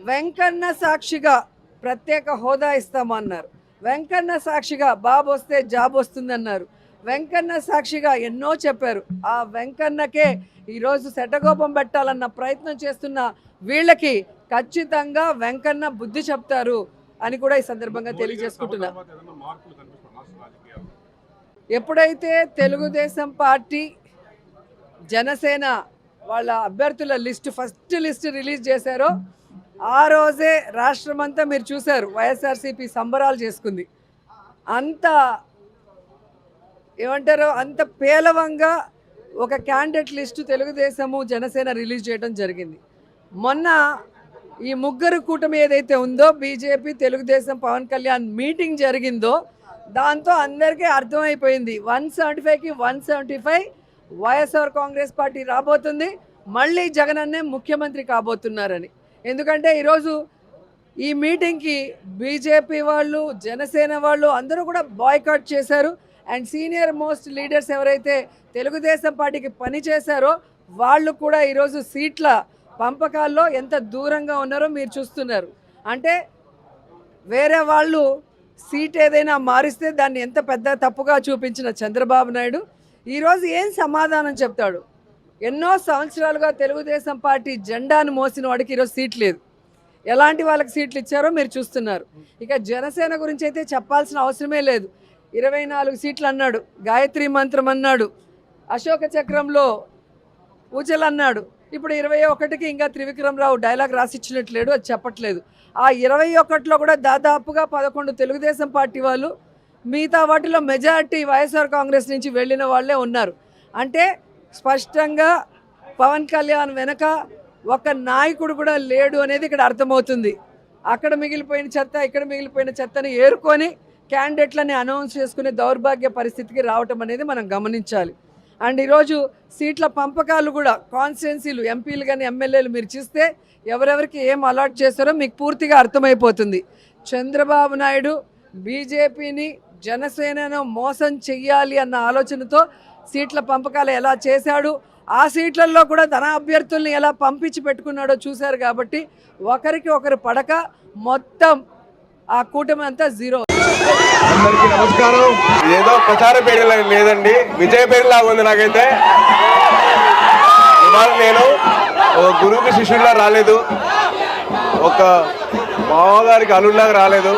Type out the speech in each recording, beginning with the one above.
వెంకన్న సాక్షిగా ప్రత్యేక హోదా ఇస్తామన్నారు. వెంకన్న సాక్షిగా బాబు వస్తే జాబ్ వస్తుందన్నారు. వెంకన్న సాక్షిగా ఎన్నో చెప్పారు. ఆ వెంకన్నకే ఈరోజు శటగోపం పెట్టాలన్న ప్రయత్నం చేస్తున్న వీళ్ళకి ఖచ్చితంగా వెంకన్న బుద్ధి చెప్తారు అని కూడా ఈ సందర్భంగా తెలియజేసుకుంటున్నా. ఎప్పుడైతే తెలుగుదేశం పార్టీ జనసేన వాళ్ళ అభ్యర్థుల లిస్ట్ ఫస్ట్ లిస్ట్ రిలీజ్ చేశారో ఆ రోజే రాష్ట్రమంతా మీరు చూశారు వైఎస్ఆర్సీపీ సంబరాలు చేసుకుంది. అంత ఏమంటారు అంత పేలవంగా ఒక candidate list Telugu Desam Janasena release చేయడం జరిగింది. మొన్న ఈ ముగ్గురు కూటమి ఏదైతే ఉందో బీజేపీ తెలుగుదేశం పవన్ కళ్యాణ్ మీటింగ్ జరిగిందో దాంతో అందరికీ అర్థమైపోయింది. వన్ సెవెంటీ ఫైవ్కి one seventy five YSR Congress party రాబోతుంది మళ్ళీ జగనన్నే ముఖ్యమంత్రి కాబోతున్నారని. ఎందుకంటే ఈరోజు ఈ మీటింగ్కి బీజేపీ వాళ్ళు జనసేన వాళ్ళు అందరూ కూడా బాయ్కాట్ చేశారు. అండ్ సీనియర్ మోస్ట్ లీడర్స్ ఎవరైతే తెలుగుదేశం పార్టీకి పని చేశారో వాళ్ళు కూడా ఈరోజు సీట్ల పంపకాల్లో ఎంత దూరంగా ఉన్నారో మీరు చూస్తున్నారు. అంటే వేరే వాళ్ళు సీట్ ఏదైనా మారిస్తే దాన్ని ఎంత పెద్ద తప్పుగా చూపించిన చంద్రబాబు నాయుడు. ఈరోజు ఏం సమాధానం చెప్తాడు? ఎన్నో సంవత్సరాలుగా తెలుగుదేశం పార్టీ జెండాను మోసిన వాడికి ఈరోజు సీట్ లేదు. ఎలాంటి వాళ్ళకి సీట్లు ఇచ్చారో మీరు చూస్తున్నారు. ఇక జనసేన గురించి అయితే చెప్పాల్సిన అవసరమే లేదు. ఇరవై నాలుగు సీట్లు అన్నాడు గాయత్రి మంత్రం అన్నాడు అశోక చక్రంలో పూజలు అన్నాడు. ఇప్పుడు ఇరవై ఒకటికి ఇంకా త్రివిక్రమరావు డైలాగ్ రాసిచ్చినట్లేడు అది చెప్పట్లేదు. ఆ ఇరవై ఒకటిలో కూడా దాదాపుగా పదకొండు తెలుగుదేశం పార్టీ వాళ్ళు మిగతా వాటిలో మెజారిటీ వైఎస్ఆర్ కాంగ్రెస్ నుంచి వెళ్ళిన వాళ్ళే ఉన్నారు. అంటే స్పష్టంగా పవన్ కళ్యాణ్ వెనక ఒక నాయకుడు కూడా లేడు అనేది ఇక్కడ అర్థమవుతుంది. అక్కడ మిగిలిపోయిన చెత్త ఇక్కడ మిగిలిపోయిన చెత్తని ఏరుకొని క్యాండిడేట్లని అనౌన్స్ చేసుకునే దౌర్భాగ్య పరిస్థితికి రావటం అనేది మనం గమనించాలి. అండ్ ఈరోజు సీట్ల పంపకాలు కూడా కాన్స్టిట్యున్సీలు ఎంపీలు కానీ ఎమ్మెల్యేలు మీరు చూస్తే ఎవరెవరికి ఏం అలాట్ చేస్తారో మీకు పూర్తిగా అర్థమైపోతుంది. చంద్రబాబు నాయుడు బీజేపీని జనసేనను మోసం చెయ్యాలి అన్న ఆలోచనతో సీట్ల పంపకాలు ఎలా చేశాడు ఆ సీట్లలో కూడా తన అభ్యర్థుల్ని ఎలా పంపించి పెట్టుకున్నాడో చూశారు కాబట్టి ఒకరికి ఒకరు పడక మొత్తం ఆ కూటమి అంతా జీరో. అందరికీ నమస్కారం. ఏదో ప్రచార పేరులా లేదండి. విజయ పేరులా ఉంది నాకైతే. ఇవాళ నేను ఒక గురువుకి శిష్యుడిలా రాలేదు. ఒక మామగారికి అల్లుడిలాగా రాలేదు.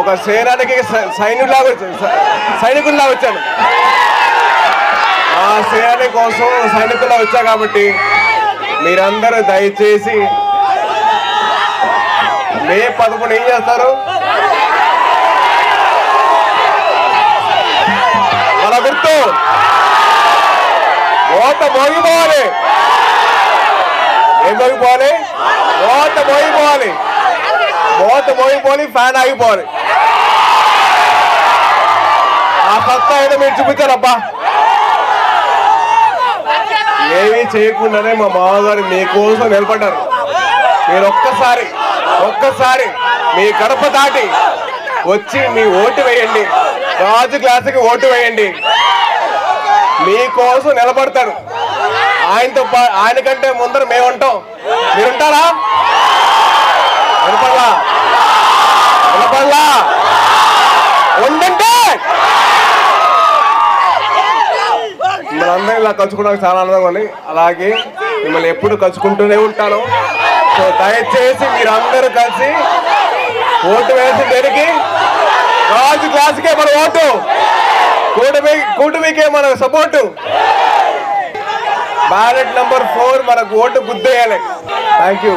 ఒక సేనానికి సైనికులాగా సైనికుడిలాగా వచ్చాను. ఆ సేనాని కోసం సైనికులు వచ్చా కాబట్టి మీరందరూ దయచేసి మే పదకొండు ఏం చేస్తారు? మన గుర్తు. ఓట మోగిపోవాలి. ఏం మోగిపోవాలి? ఓట మోగిపోవాలి. ఓట మోగిపోవాలి ఫ్యాన్ ఆగిపోవాలి. ఆ సత్తా ఏదో మీరు చూపించారబ్బా ఏమీ చేయకుండానే మా మామగారు మీకోసం నిలబడ్డారు. మీరు ఒక్కసారి ఒక్కసారి మీ కడప దాటి వచ్చి మీ ఓటు వేయండి. రాజు క్లాసుకి ఓటు వేయండి. మీకోసం నిలబడతారు. ఆయనతో పా- ఆయన కంటే ముందర మేము ఉంటాం ఇలా కలుసుకోవడానికి చాలా ఆనందంగా ఉంది. అలాగే మిమ్మల్ని ఎప్పుడు కలుసుకుంటూనే ఉంటాను. సో దయచేసి మీరందరూ కలిసి ఓటు వేసి దేనికి? రాజు క్లాస్కే మన ఓటు. కూటమి కూటమికే మన సపోర్టు. బ్యాలెట్ నంబర్ ఫోర్ మనకు ఓటు గుద్దేయాలి. Thank you.